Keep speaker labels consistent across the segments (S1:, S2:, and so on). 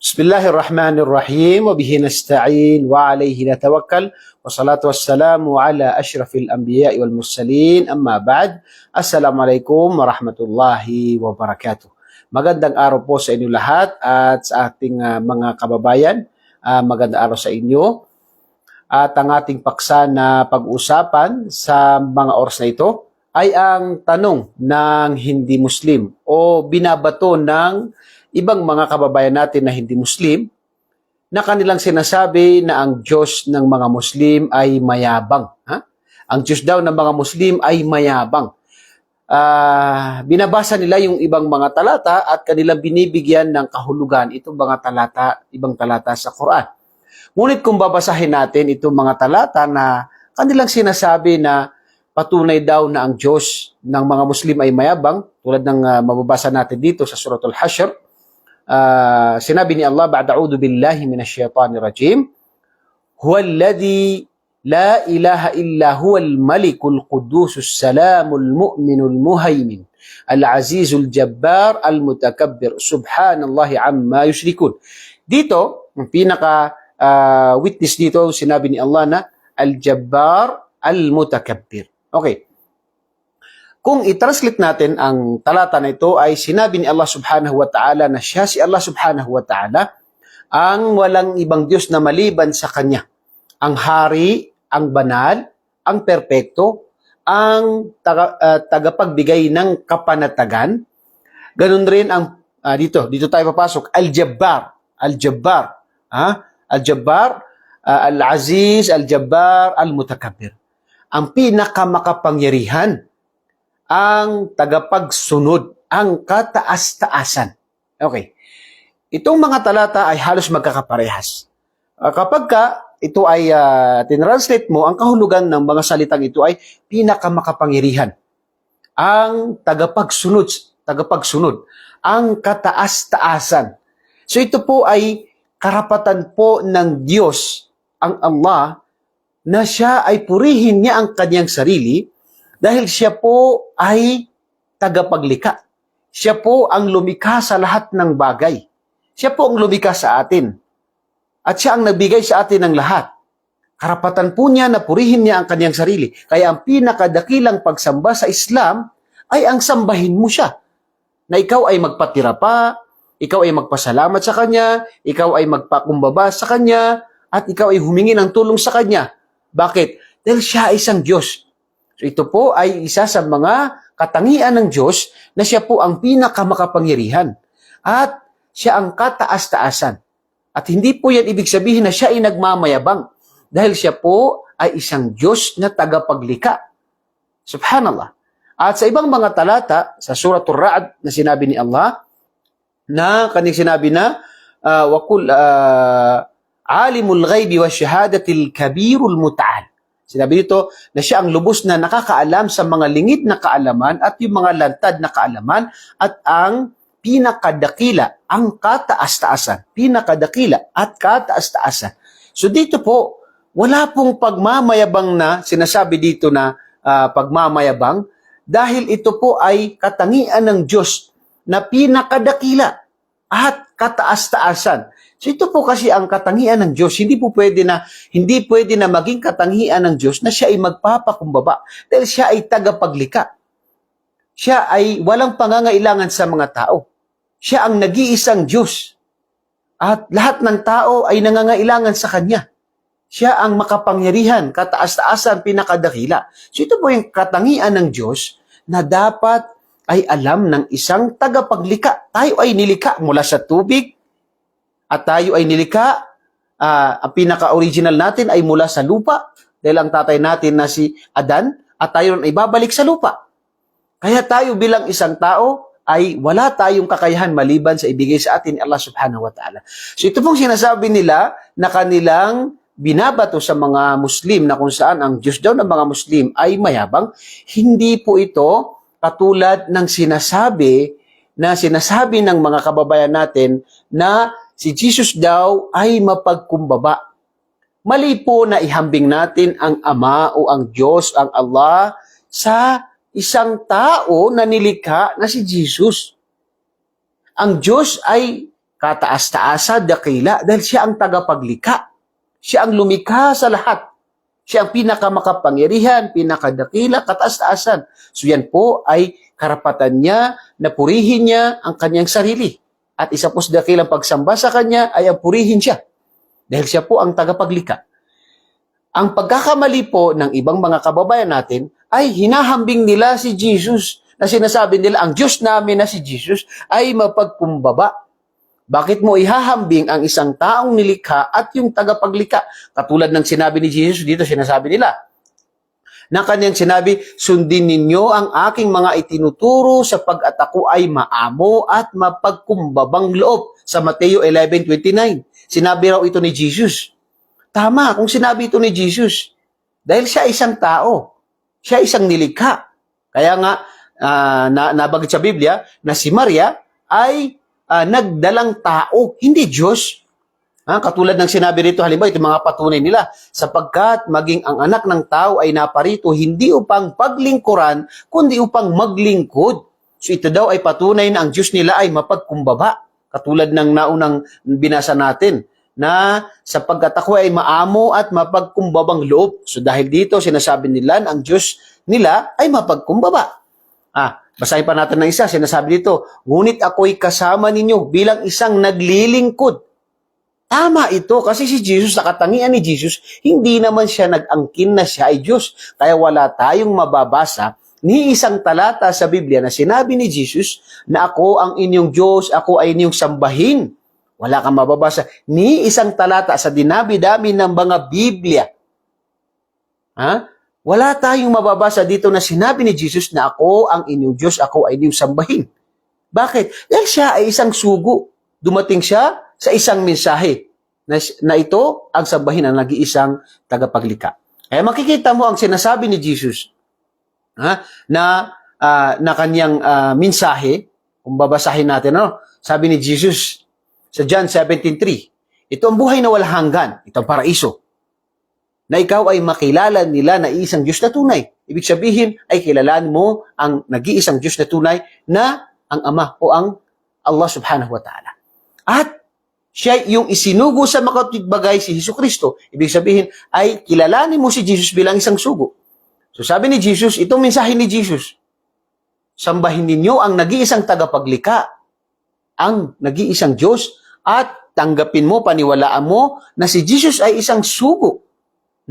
S1: بسم الله الرحمن الرحيم وبه نستعين وعليه نتوكل والصلاة والسلام على أشرف الأنبياء والمرسلين أما بعد السلام عليكم ورحمة الله وبركاته Magandang araw po sa inyo lahat at sa ating ah, mga kababayan. Ah, magandang araw sa inyo. At ang ating paksa na pag-usapan sa mga oras na ito ay ang tanong ng hindi Muslim o binabato ng ibang mga kababayan natin na hindi Muslim na kanilang sinasabi na ang Diyos ng mga Muslim ay mayabang. Ha? Ang Diyos daw ng mga Muslim ay mayabang. Ah, binabasa nila yung ibang mga talata at kanilang binibigyan ng kahulugan itong mga talata, ibang talata sa Quran. Ngunit kung babasahin natin itong mga talata na kanilang sinasabi na patunay daw na ang Diyos ng mga Muslim ay mayabang, tulad ng ah, mababasa natin dito sa Suratul Hashr, ah, sinabi ni Allah, Ba'da a'udhu billahi minasyaitanir rajim, Huwa alladhi la ilaha illa huwa al-malikul qudusus salamul mu'minul muhaymin al-azizul jabbar al-mutakabbir subhanallahi amma yushrikun. Dito, ang pinaka ah, witness dito, sinabi ni Allah na al-jabbar al-mutakabbir. Okay. Kung i-translate natin ang talata na ito ay sinabi ni Allah subhanahu wa ta'ala na siya si Allah subhanahu wa ta'ala ang walang ibang Diyos na maliban sa Kanya. Ang hari, ang banal, ang perpekto, ang taga, ah, tagapagbigay ng kapanatagan. Ganun rin ang ah, dito, dito tayo papasok, Al-Jabbar. Al-Jabbar. Ha? Al-Jabbar, ah, Al-Aziz, Al-Jabbar, Al-Mutakabbir. Ang pinakamakapangyarihan, ang tagapagsunod, ang kataas-taasan. Okay. Itong mga talata ay halos magkakaparehas. Ah, kapag ka ito ay uh, tinranslate mo, ang kahulugan ng mga salitang ito ay pinakamakapangyarihan. Ang tagapagsunod, tagapagsunod, ang kataas-taasan. So ito po ay karapatan po ng Diyos, ang Allah, na siya ay purihin niya ang kanyang sarili dahil siya po ay tagapaglikha. Siya po ang lumikha sa lahat ng bagay. Siya po ang lumikha sa atin. At siya ang nagbigay sa atin ng lahat. Karapatan po niya na purihin niya ang kanyang sarili. Kaya ang pinakadakilang pagsamba sa Islam ay ang sambahin mo siya. Na ikaw ay magpatira pa, ikaw ay magpasalamat sa kanya, ikaw ay magpakumbaba sa kanya, at ikaw ay humingi ng tulong sa kanya. Bakit? Dahil siya ay isang Diyos. So ito po ay isa sa mga katangian ng Diyos na siya po ang pinakamakapangyarihan. At siya ang kataas-taasan. At hindi po yan ibig sabihin na siya ay nagmamayabang. Dahil siya po ay isang Diyos na tagapaglikha. Subhanallah. At sa ibang mga talata, sa Suratul Ra'd na sinabi ni Allah, na kanyang sinabi na, uh, wakul, uh, alimul ghaibi wa shahadatil kabirul muta'al. Sinabi dito na siya ang lubos na nakakaalam sa mga lingid na kaalaman at yung mga lantad na kaalaman at ang pinakadakila, ang kataas-taasan. Pinakadakila at kataas-taasan. So dito po, wala pong pagmamayabang na sinasabi dito na uh, pagmamayabang dahil ito po ay katangian ng Diyos na pinakadakila at kataas-taasan. So ito po kasi ang katangian ng Diyos. Hindi po pwede na hindi pwede na maging katangian ng Diyos na siya ay magpapakumbaba dahil siya ay tagapaglikha. Siya ay walang pangangailangan sa mga tao. Siya ang nag-iisang Diyos. At lahat ng tao ay nangangailangan sa Kanya. Siya ang makapangyarihan, kataas-taasan, pinakadakila. So ito po yung katangian ng Diyos na dapat ay alam ng isang tagapaglikha. Tayo ay nilikha mula sa tubig, at tayo ay nilikha, uh, ang pinaka-original natin ay mula sa lupa, dahil ang tatay natin na si Adan, at tayo ay babalik sa lupa. Kaya tayo bilang isang tao, ay wala tayong kakayahan maliban sa ibigay sa atin ni Allah subhanahu wa ta'ala. So ito pong sinasabi nila na kanilang binabato sa mga Muslim na kung saan ang Diyos daw ng mga Muslim ay mayabang, hindi po ito katulad ng sinasabi na sinasabi ng mga kababayan natin na si Jesus daw ay mapagkumbaba. Mali po na ihambing natin ang Ama o ang Diyos, ang Allah, sa isang tao na nilikha na si Jesus. Ang Diyos ay kataas-taasa, dakila, dahil siya ang tagapaglikha. Siya ang lumikha sa lahat. Siya ang pinakamakapangyarihan, pinakadakila, kataas-taasan. So yan po ay karapatan niya na purihin niya ang kanyang sarili. At isa po sa dakilang pagsamba sa kanya ay ang purihin siya. Dahil siya po ang tagapaglikha. Ang pagkakamali po ng ibang mga kababayan natin ay hinahambing nila si Jesus na sinasabi nila ang Diyos namin na si Jesus ay mapagkumbaba. Bakit mo ihahambing ang isang taong nilikha at yung tagapaglikha? Katulad ng sinabi ni Jesus dito, sinasabi nila, na kanyang sinabi, sundin ninyo ang aking mga itinuturo sa pag ako ay maamo at mapagkumbabang loob sa Mateo 11.29. Sinabi raw ito ni Jesus. Tama, kung sinabi ito ni Jesus. Dahil siya isang tao. Siya isang nilikha. Kaya nga, ah, na, nabagit sa Biblia na si Maria ay ah, nagdalang tao, hindi Diyos. Ha? Katulad ng sinabi rito, halimbawa, itong mga patunay nila, sapagkat maging ang anak ng tao ay naparito hindi upang paglingkuran, kundi upang maglingkod. So ito daw ay patunay na ang Diyos nila ay mapagkumbaba. Katulad ng naunang binasa natin, na sapagkat ako ay maamo at mapagkumbabang loob. So dahil dito, sinasabi nila na ang Diyos nila ay mapagkumbaba. Ah, basahin pa natin ng isa, sinasabi dito, ngunit ako'y kasama ninyo bilang isang naglilingkod. Tama ito kasi si Jesus, sa katangian ni Jesus, hindi naman siya nag-angkin na siya ay Diyos. Kaya wala tayong mababasa ni isang talata sa Biblia na sinabi ni Jesus na ako ang inyong Diyos, ako ay inyong sambahin. Wala kang mababasa ni isang talata sa dinabi-dami ng mga Biblia. Ha? Wala tayong mababasa dito na sinabi ni Jesus na ako ang inyong Diyos, ako ay inyong sambahin. Bakit? Dahil siya ay isang sugo. Dumating siya sa isang mensahe na, na ito ang sambahin ng nag-iisang tagapaglikha. Kaya makikita mo ang sinasabi ni Jesus ha, na ah, na kanyang ah, mensahe, kung babasahin natin, ano, sabi ni Jesus sa John 17.3, ito ang buhay na walang hanggan, ito ang paraiso, na ikaw ay makilala nila na isang Diyos na tunay. Ibig sabihin ay kilalaan mo ang nag-iisang Diyos na tunay na ang Ama o ang Allah subhanahu wa ta'ala. At siya yung isinugo sa makatwidbagay si Hesus Kristo. Ibig sabihin ay kilalanin mo si Jesus bilang isang sugo. So sabi ni Jesus, itong mensahe ni Jesus, sambahin ninyo ang nag-iisang tagapaglikha, ang nag-iisang Diyos, at tanggapin mo, paniwalaan mo na si Jesus ay isang sugo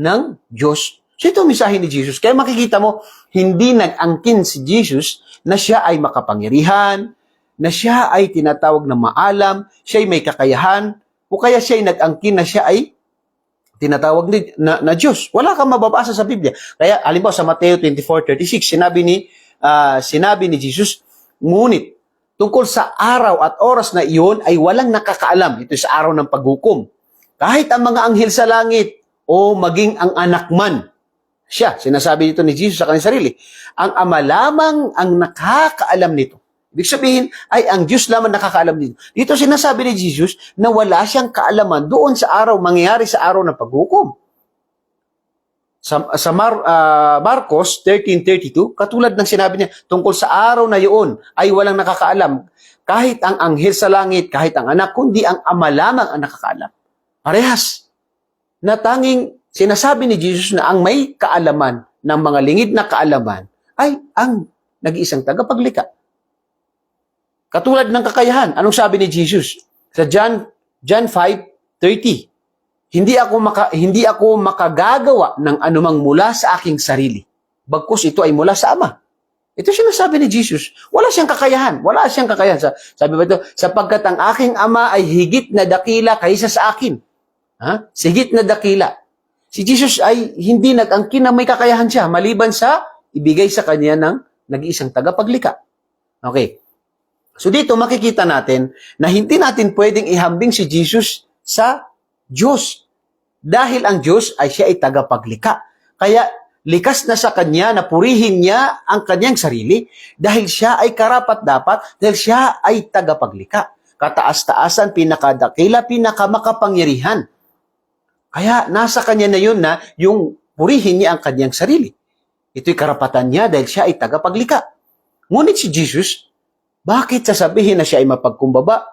S1: ng Diyos. So ito mensahe ni Jesus. Kaya makikita mo, hindi nag-angkin si Jesus na siya ay makapangyarihan, na siya ay tinatawag na maalam, siya ay may kakayahan, o kaya siya ay nag-angkin na siya ay tinatawag ni, na, na Diyos. Wala kang mababasa sa Biblia. Kaya, alimbawa sa Mateo 24:36, sinabi ni, ah, sinabi ni Jesus, ngunit, tungkol sa araw at oras na iyon ay walang nakakaalam. Ito sa araw ng paghukom. Kahit ang mga anghel sa langit o maging ang anak man, siya, sinasabi dito ni Jesus sa kanyang sarili, ang ama lamang ang nakakaalam nito. Ibig sabihin ay ang Diyos lamang nakakaalam dito. Dito sinasabi ni Jesus na wala siyang kaalaman doon sa araw, mangyayari sa araw ng paghukom. Sa, sa Mar, ah, Marcos 13.32, katulad ng sinabi niya, tungkol sa araw na yun ay walang nakakaalam. Kahit ang anghel sa langit, kahit ang anak, kundi ang ama lamang ang nakakaalam. Parehas. Na tanging sinasabi ni Jesus na ang may kaalaman ng mga lingid na kaalaman ay ang nag-iisang tagapaglikha. Katulad ng kakayahan. Anong sabi ni Jesus? Sa John John 5:30. Hindi ako maka, hindi ako makagagawa ng anumang mula sa aking sarili. Bagkus ito ay mula sa Ama. Ito sinasabi ni Jesus. Wala siyang kakayahan. Wala siyang kakayahan. Sa, sabi ba ito? Sapagkat ang aking Ama ay higit na dakila kaysa sa akin. Ha? Higit na dakila. Si Jesus ay hindi nag-angkin na may kakayahan siya maliban sa ibigay sa kanya ng nag-iisang tagapaglikha. Okay. So dito makikita natin na hindi natin pwedeng ihambing si Jesus sa Diyos. Dahil ang Diyos ay siya ay tagapaglikha. Kaya likas na sa kanya na purihin niya ang kanyang sarili dahil siya ay karapat dapat dahil siya ay tagapaglikha. Kataas-taasan, pinakadakila, pinakamakapangyarihan. Kaya nasa kanya na yun na yung purihin niya ang kanyang sarili. Ito'y karapatan niya dahil siya ay tagapaglikha. Ngunit si Jesus, bakit sasabihin na siya ay mapagkumbaba?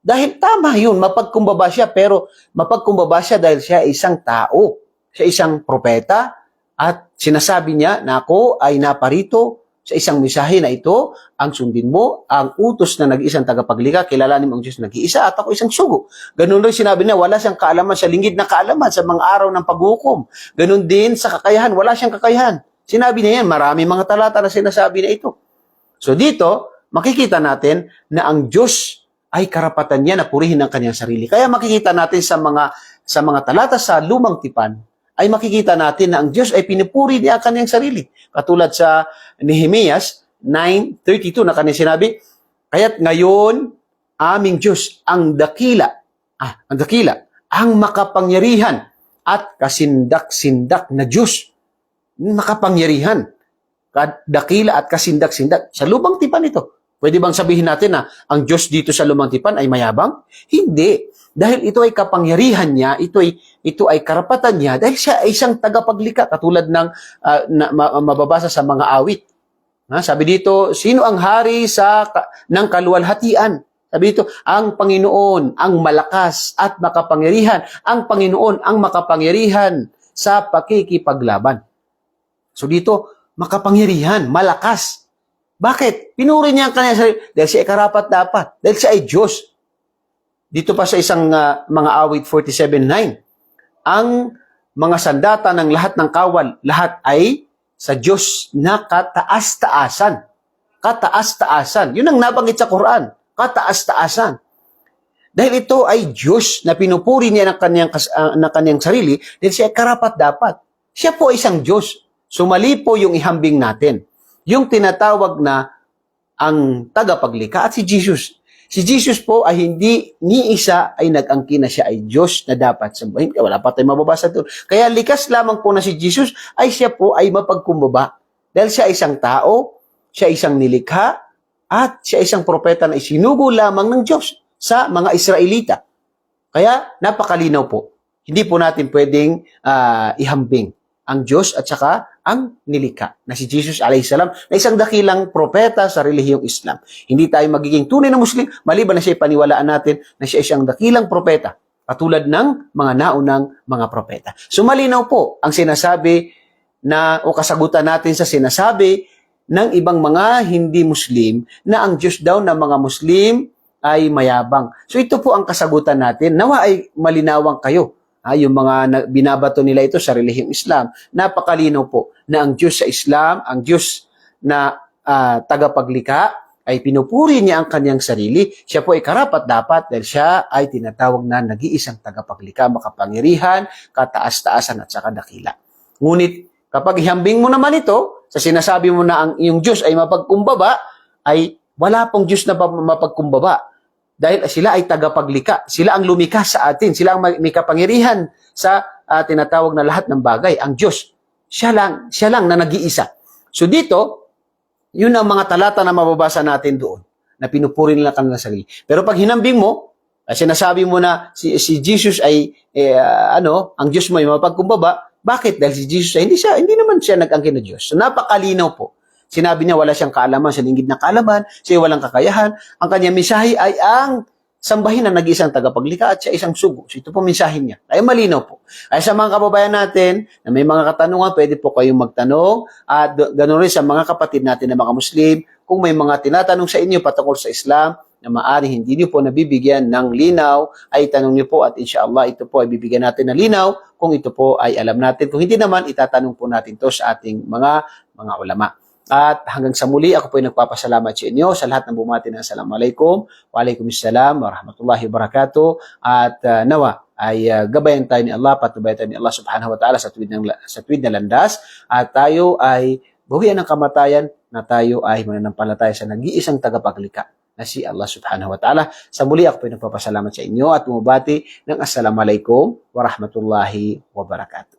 S1: Dahil tama yun, mapagkumbaba siya, pero mapagkumbaba siya dahil siya ay isang tao. Siya isang propeta at sinasabi niya na ako ay naparito sa isang misahe na ito, ang sundin mo, ang utos na nag-isang tagapaglikha, kilalanin mo ang Diyos na nag-iisa at ako isang sugo. Ganun rin sinabi niya, wala siyang kaalaman sa lingid na kaalaman sa mga araw ng paghukom. Ganun din sa kakayahan, wala siyang kakayahan. Sinabi niya yan, marami mga talata na sinasabi na ito. So dito, makikita natin na ang Diyos ay karapatan niya na purihin ang kanyang sarili. Kaya makikita natin sa mga sa mga talata sa lumang tipan ay makikita natin na ang Diyos ay pinupuri niya ang kanyang sarili. Katulad sa Nehemias 9.32 na kanyang sinabi, Kaya't ngayon, aming Diyos, ang dakila, ah, ang dakila, ang makapangyarihan at kasindak-sindak na Diyos. Makapangyarihan, dakila at kasindak-sindak. Sa lumang tipan ito. Pwede bang sabihin natin na ang Diyos dito sa lumang tipan ay mayabang? Hindi. Dahil ito ay kapangyarihan niya, ito ay ito ay karapatan niya dahil siya ay isang tagapaglikha katulad ng ah, na, ma- mababasa sa mga awit. Ha? Sabi dito, sino ang hari sa ka- ng kaluwalhatian? Sabi dito, ang Panginoon, ang malakas at makapangyarihan. Ang Panginoon, ang makapangyarihan sa pakikipaglaban. So dito, makapangyarihan, malakas. Bakit? Pinuri niya ang kanya sarili dahil siya ay karapat dapat. Dahil siya ay Diyos. Dito pa sa isang ah, mga awit 47.9, ang mga sandata ng lahat ng kawal, lahat ay sa Diyos na kataas-taasan. Kataas-taasan. Yun ang nabanggit sa Quran. Kataas-taasan. Dahil ito ay Diyos na pinupuri niya ng kanyang, ah, ng kanyang sarili dahil siya ay karapat-dapat. Siya po ay isang Diyos. Sumali po yung ihambing natin. Yung tinatawag na ang tagapaglikha at si Jesus. Si Jesus po ay hindi ni isa ay nag-angkin na siya ay Diyos na dapat sambahin. Kaya wala pa tayong mababasa doon. Kaya likas lamang po na si Jesus ay siya po ay mapagkumbaba. Dahil siya isang tao, siya isang nilikha, at siya isang propeta na isinugo lamang ng Diyos sa mga Israelita. Kaya napakalinaw po. Hindi po natin pwedeng ah, ihambing ang Diyos at saka ang nilikha na si Jesus alayhisalam na isang dakilang propeta sa relihiyong Islam. Hindi tayo magiging tunay na Muslim maliban na siya paniwalaan natin na siya isang dakilang propeta katulad ng mga naunang mga propeta. So malinaw po ang sinasabi na o kasagutan natin sa sinasabi ng ibang mga hindi Muslim na ang Diyos daw ng mga Muslim ay mayabang. So ito po ang kasagutan natin. Nawa ay malinawang kayo. Ha, yung mga na- binabato nila ito sa relihiyong Islam. Napakalinaw po na ang Diyos sa Islam, ang Diyos na ah, tagapaglikha, ay pinupuri niya ang kanyang sarili. Siya po ay karapat dapat dahil siya ay tinatawag na nag-iisang tagapaglikha, makapangyarihan, kataas-taasan at saka dakila. Ngunit kapag ihambing mo naman ito, sa sinasabi mo na ang iyong Diyos ay mapagkumbaba, ay wala pong Diyos na pa- mapagkumbaba. Dahil sila ay tagapaglikha. Sila ang lumikha sa atin. Sila ang may kapangyarihan sa ah, tinatawag na lahat ng bagay. Ang Diyos. Siya lang, siya lang na nag-iisa. So dito, yun ang mga talata na mababasa natin doon na pinupuri nila kanilang sarili. Pero pag hinambing mo, ah, sinasabi mo na si, si Jesus ay eh, ah, ano, ang Diyos mo ay mapagkumbaba, bakit? Dahil si Jesus ay hindi siya, hindi naman siya nag-angkin na Diyos. So napakalinaw po. Sinabi niya wala siyang kaalaman sa lingid ng kaalaman, siya walang kakayahan. Ang kanyang mensahe ay ang sambahin na nag-isang tagapaglikha at siya isang sugo. So ito po mensahe niya. Ay malinaw po. Ay sa mga kababayan natin na may mga katanungan, pwede po kayong magtanong at ganoon rin sa mga kapatid natin na mga Muslim, kung may mga tinatanong sa inyo patungkol sa Islam na maaari hindi niyo po nabibigyan ng linaw, ay tanong niyo po at inshallah ito po ay bibigyan natin ng linaw kung ito po ay alam natin. Kung hindi naman, itatanong po natin to sa ating mga mga ulama. At hanggang sa muli, ako po ay nagpapasalamat sa inyo sa lahat ng bumati ng Assalamualaikum, Waalaikumsalam, Warahmatullahi Wabarakatuh. At uh, nawa ay uh, gabayan tayo ni Allah, patubayan tayo ni Allah subhanahu wa ta'ala sa tuwid, ng, sa tuwid na landas. At tayo ay buhian ng kamatayan na tayo ay mananampalataya sa nag-iisang tagapaglikha na si Allah subhanahu wa ta'ala. Sa muli, ako po ay nagpapasalamat sa inyo at bumabati ng Assalamualaikum Warahmatullahi Wabarakatuh.